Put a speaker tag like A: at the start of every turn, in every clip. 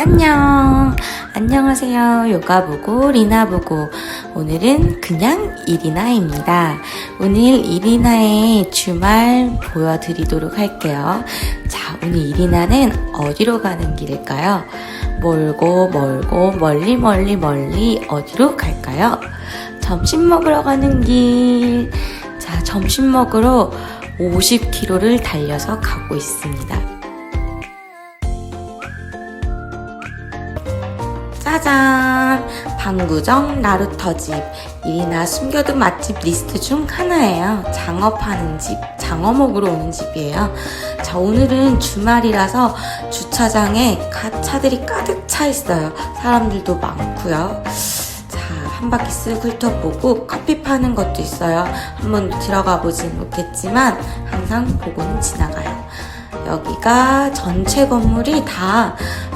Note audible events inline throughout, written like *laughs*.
A: 안녕. 안녕하세요. 요가보고 리나보고 오늘은 그냥 이리나입니다. 오늘 이리나의 주말 보여드리도록 할게요. 자, 오늘 이리나는 어디로 가는 길일까요? 멀고 멀고 멀리 멀리 멀리 어디로 갈까요? 점심 먹으러 가는 길. 자, 점심 먹으러 50km를 달려서 가고 있습니다. 짜잔! 방구정 나루터집. 이리나 숨겨둔 맛집 리스트 중 하나예요. 장어 파는 집, 장어 먹으러 오는 집이에요. 자, 오늘은 주말이라서 주차장에 가- 차들이 가득 차 있어요. 사람들도 많고요. 자, 한 바퀴 쓱 훑어보고 커피 파는 것도 있어요. 한 번도 들어가 보진 못했지만 항상 보고는 지나가요. 여기가 전체 건물이 다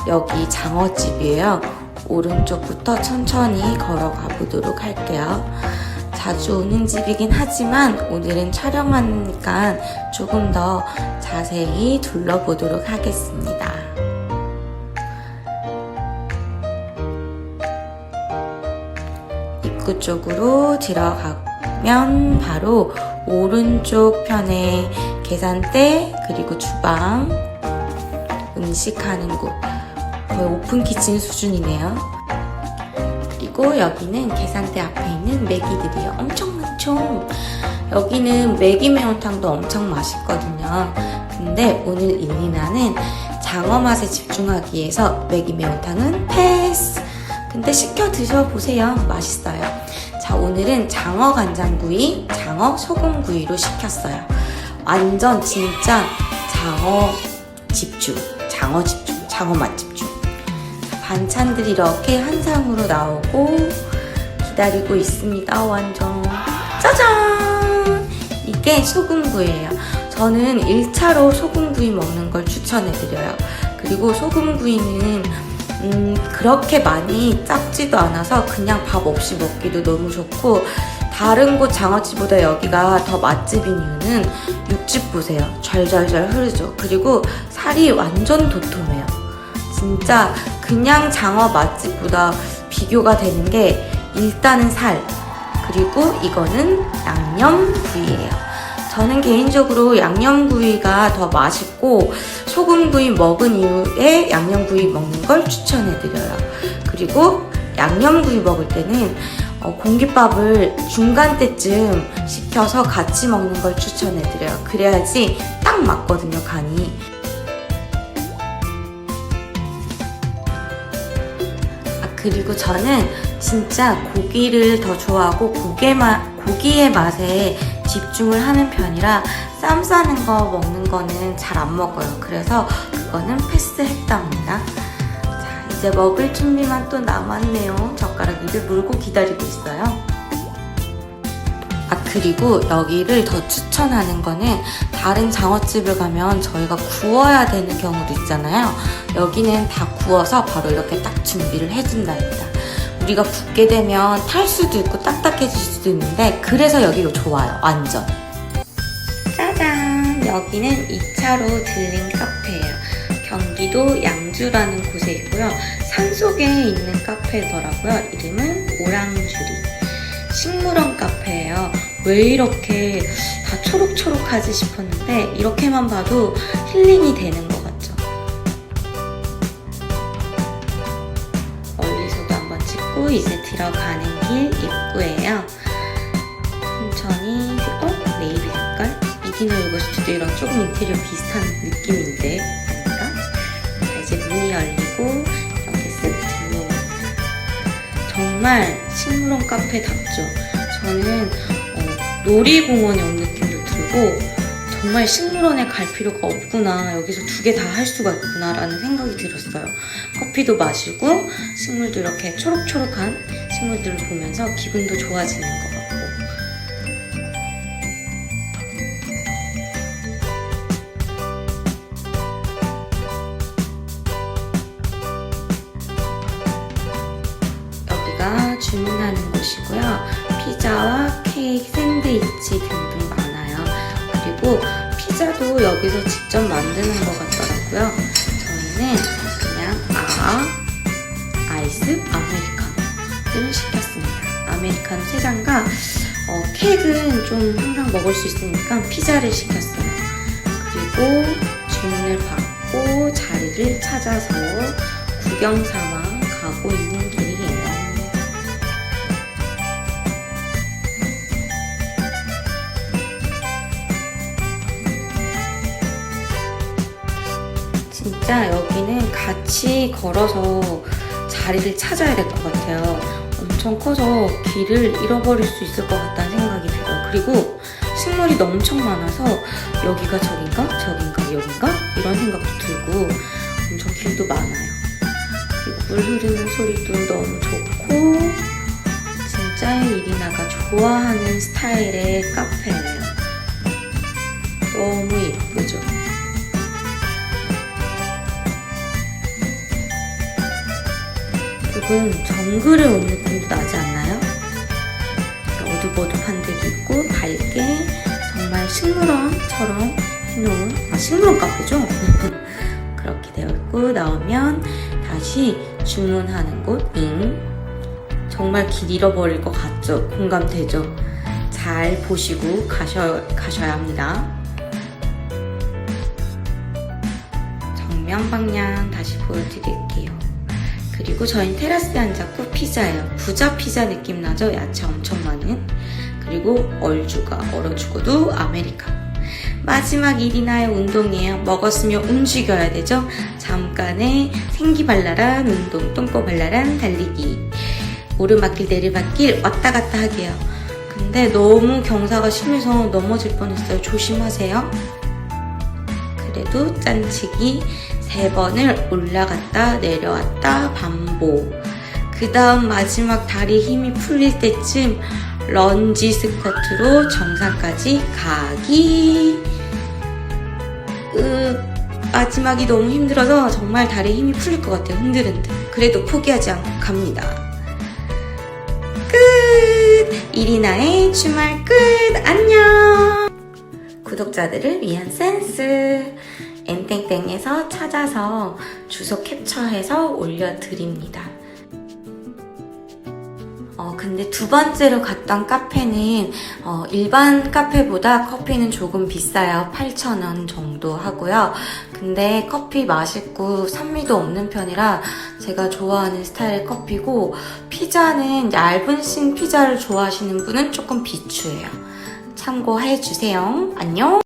A: 여기 장어집이에요. 오른쪽부터 천천히 걸어가 보도록 할게요. 자주 오는 집이긴 하지만 오늘은 촬영하니까 조금 더 자세히 둘러보도록 하겠습니다. 입구 쪽으로 들어가면 바로 오른쪽 편에 계산대 그리고 주방 음식하는 곳 거의 오픈 키친 수준이네요. 그리고 여기는 계산대 앞에 있는 메기들이요. 엄청 많죠? 여기는 메기 매운탕도 엄청 맛있거든요. 근데 오늘 일리나는 장어 맛에 집중하기 위해서 메기 매운탕은 패스! 근데 시켜 드셔보세요. 맛있어요. 자, 오늘은 장어 간장구이, 장어 소금구이로 시켰어요. 완전 진짜 장어 집중, 장어 집중, 장어 맛 집중. 자, 반찬들이 이렇게 한 상으로 나오고 기다리고 있습니다. 완전 짜잔! 이게 소금구이예요. 저는 1차로 소금구이 먹는 걸 추천해드려요. 그리고 소금구이는 음, 그렇게 많이 짭지도 않아서 그냥 밥 없이 먹기도 너무 좋고 다른 곳 장어집보다 여기가 더 맛집인 이유는 육즙 보세요. 절절절 흐르죠. 그리고 살이 완전 도톰해요. 진짜 그냥 장어 맛집보다 비교가 되는 게 일단은 살 그리고 이거는 양념구이예요. 저는 개인적으로 양념구이가 더 맛있고 소금구이 먹은 이후에 양념구이 먹는 걸 추천해드려요. 그리고 양념구이 먹을 때는 어, 공깃밥을 중간 때쯤 시켜서 같이 먹는 걸 추천해드려요. 그래야지 딱 맞거든요, 간이. 그리고 저는 진짜 고기를 더 좋아하고 고기의, 맛, 고기의 맛에 집중을 하는 편이라 쌈 싸는 거 먹는 거는 잘 안 먹어요. 그래서 그거는 패스했답니다. 자, 이제 먹을 준비만 또 남았네요. 젓가락 입에 물고 기다리고 있어요. 아, 그리고 여기를 더 추천하는 거는 다른 장어집을 가면 저희가 구워야 되는 경우도 있잖아요. 여기는 다 구워서 바로 이렇게 딱 준비를 해준답니다. 우리가 굽게 되면 탈 수도 있고 딱딱해질 수도 있는데 그래서 여기가 좋아요. 완전. 짜잔! 여기는 2차로 들린 카페예요. 경기도 양주라는 곳에 있고요. 산속에 있는 카페더라고요. 이름은 오랑주리. 식물원 카페예요. 왜 이렇게 다 초록초록하지 싶었는데 이렇게만 봐도 힐링이 되는 것 같죠. 멀리서도 한번 찍고 이제 들어가는 길 입구예요. 천천히 어? 네이비 색깔? 이디너 요가 스튜디오랑 조금 인테리어 비슷한 느낌인데 아닌가? 자 이제 문이 열리고 이렇게 쓱 들어옵니다. 정말 식물원 카페답죠. 저는 어, 놀이공원에 온 느낌도 들고 정말 식물원에 갈 필요가 없구나 여기서 두 개 다 할 수가 있구나 라는 생각이 들었어요 커피도 마시고 식물도 이렇게 초록초록한 식물들을 보면서 기분도 좋아지는 것 같고 여기가 주문하는 곳이고요. 피자와 케이크, 샌드위치 등등 많아요. 그리고 피자도 여기서 직접 만드는 것 같더라고요. 저희는 그냥 아, 아이스, 아메리카노를 시켰습니다. 아메리카노 3잔과 어, 케이크는 좀 항상 먹을 수 있으니까 피자를 시켰어요. 그리고 주문을 받고 자리를 찾아서 구경 삼아 가고 있는 길 진짜 여기는 같이 걸어서 자리를 찾아야 될 것 같아요. 엄청 커서 길을 잃어버릴 수 있을 것 같다는 생각이 들어요. 그리고 식물이 너무 엄청 많아서 여기가 저긴가? 저긴가? 여긴가? 이런 생각도 들고 엄청 길도 많아요. 그리고 물 흐르는 소리도 너무 좋고 진짜 이리나가 좋아하는 스타일의 카페예요. 너무 예쁘 조금 정글에 온 느낌도 나지 않나요? 어둑어둑한 데도 있고 밝게 정말 식물원처럼 해놓은 아 식물원 카페죠? *laughs* 그렇게 되어 있고 나오면 다시 주문하는 곳 잉. 정말 길 잃어버릴 것 같죠? 공감되죠? 잘 보시고 가셔, 가셔야 합니다. 정면 방향 다시 보여드릴게요. 그리고 저희는 테라스에 앉았고 피자예요. 부자 피자 느낌 나죠? 야채 엄청 많은. 그리고 얼주가 얼어 죽어도 아메리카노. 마지막 일이나의 운동이에요. 먹었으면 움직여야 되죠? 잠깐의 생기발랄한 운동, 똥꼬발랄한 달리기. 오르막길 내리막길 왔다 갔다 하게요. 근데 너무 경사가 심해서 넘어질 뻔했어요. 조심하세요. 그래도 짠치기 세 번을 올라갔다 내려왔다 반복. 그 다음 마지막 다리 힘이 풀릴 때쯤 런지 스쿼트로 정상까지 가기. 으, 마지막이 너무 힘들어서 정말 다리 힘이 풀릴 것 같아요. 흔들흔들. 그래도 포기하지 않고 갑니다. 끝! 이리나의 주말 끝! 안녕! 구독자들을 위한 센스. 엔땡땡에서 찾아서 주소 캡처해서 올려드립니다. 어, 근데 두 번째로 갔던 카페는, 어, 일반 카페보다 커피는 조금 비싸요. 8,000원 정도 하고요. 근데 커피 맛있고 산미도 없는 편이라 제가 좋아하는 스타일의 커피고, 피자는 얇은 신 피자를 좋아하시는 분은 조금 비추해요. 참고해 주세요. 안녕!